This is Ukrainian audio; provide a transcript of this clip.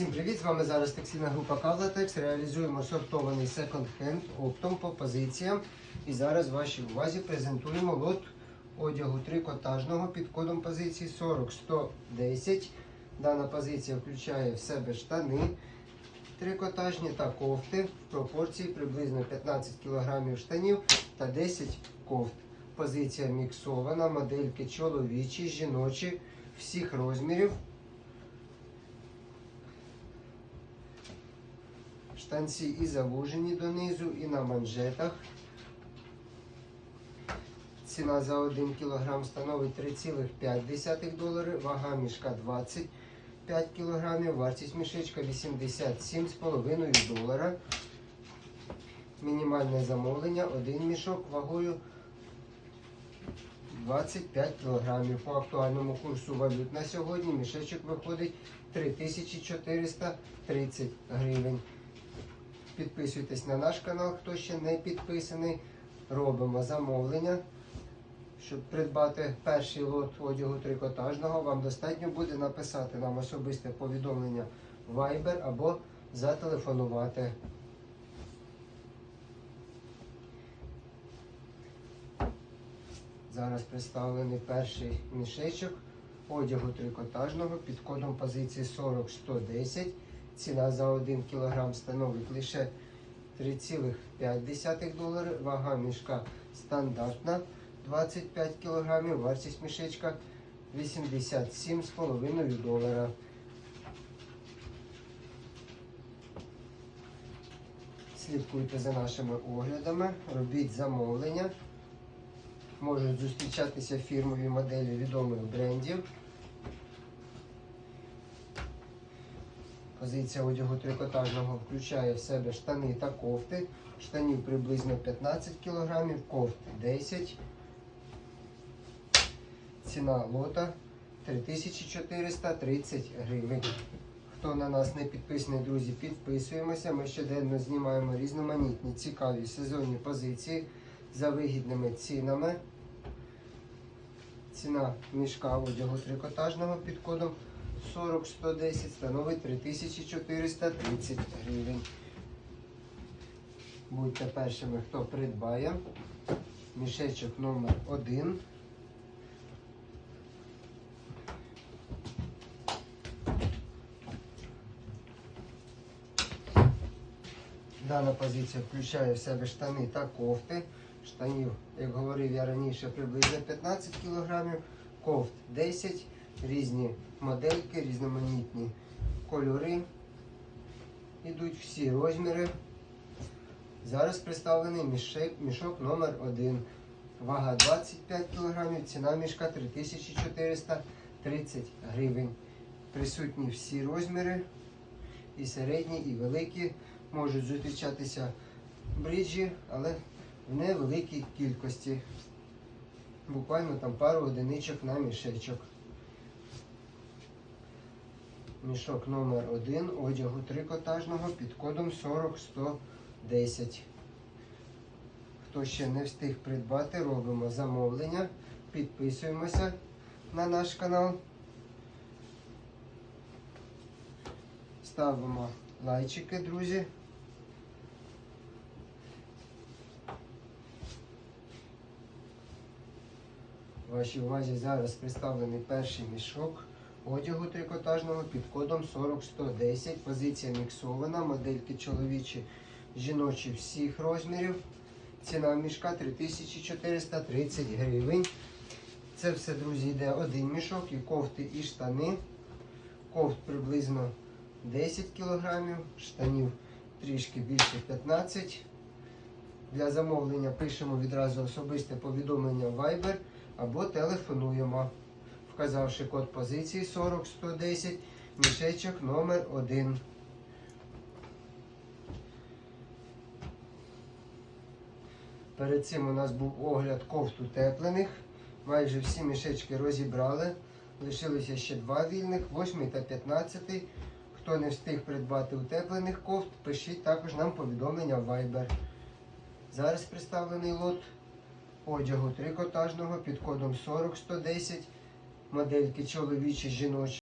Всім привіт! З вами зараз текстильна група Кавлатекс. Реалізуємо сортований секонд-хенд оптом по позиціям. І зараз вашій увазі презентуємо лот одягу трикотажного під кодом позиції 40110. Дана позиція включає в себе штани трикотажні та кофти в пропорції приблизно 15 кг штанів та 10 кофт. Позиція міксована, модельки чоловічі, жіночі, всіх розмірів. Штанці і завужені донизу, і на манжетах. Ціна за 1 кг становить 3,5 долари, вага мішка 25 кг, вартість мішечка 87,5 долара. Мінімальне замовлення, один мішок вагою 25 кг. По актуальному курсу валют на сьогодні мішечок виходить 3430 гривень. Підписуйтесь на наш канал, хто ще не підписаний. Робимо замовлення. Щоб придбати перший лот одягу трикотажного, вам достатньо буде написати нам особисте повідомлення Viber або зателефонувати. Зараз представлений перший мішечок одягу трикотажного під кодом позиції 40110. Ціна за 1 кг становить лише 3,5 долари. Вага мішка стандартна 25 кг. Вартість мішечка 87,5 долара. Слідкуйте за нашими оглядами, робіть замовлення. Можуть зустрічатися фірмові моделі відомих брендів. Позиція одягу трикотажного включає в себе штани та кофти. Штанів приблизно 15 кг, кофт 10 Ціна лота 3430 гривень. Хто на нас не підписаний, друзі, підписуємося. Ми щоденно знімаємо різноманітні цікаві сезонні позиції за вигідними цінами. Ціна мішка одягу трикотажного під кодом 40110 становить 3430 гривень. Будьте першими, хто придбає. Мішечок номер 1. Дана позиція включає в себе штани та кофти. Штанів, як говорив я раніше, приблизно 15 кг, кофт 10 різні модельки, різноманітні кольори. Ідуть всі розміри. Зараз представлений мішок, мішок номер 1 Вага 25 кг, ціна мішка 3430 гривень. Присутні всі розміри, і середні, і великі. Можуть зустрічатися бриджі, але в невеликій кількості. Буквально там пару одиничок на мішечок. Мішок номер 1 одягу трикотажного під кодом 40110. Хто ще не встиг придбати, робимо замовлення. Підписуємося на наш канал. Ставимо лайчики, друзі. Вашій увазі зараз представлений перший мішок одягу трикотажного під кодом 40110. Позиція міксована, модельки чоловічі, жіночі всіх розмірів. Ціна мішка 3430 гривень. Це все, друзі, йде один мішок, і кофти, і штани. Кофт приблизно 10 кг, штанів трішки більше 15 Для замовлення пишемо відразу особисте повідомлення в Viber або телефонуємо, вказавши код позиції 40110, мішечок номер 1 Перед цим у нас був огляд кофт утеплених. Майже всі мішечки розібрали. Лишилося ще два вільних, 8 та 15. Хто не встиг придбати утеплених кофт, пишіть також нам повідомлення в Viber. Зараз представлений лот одягу трикотажного під кодом 40110. Модельки чоловічі жіночі.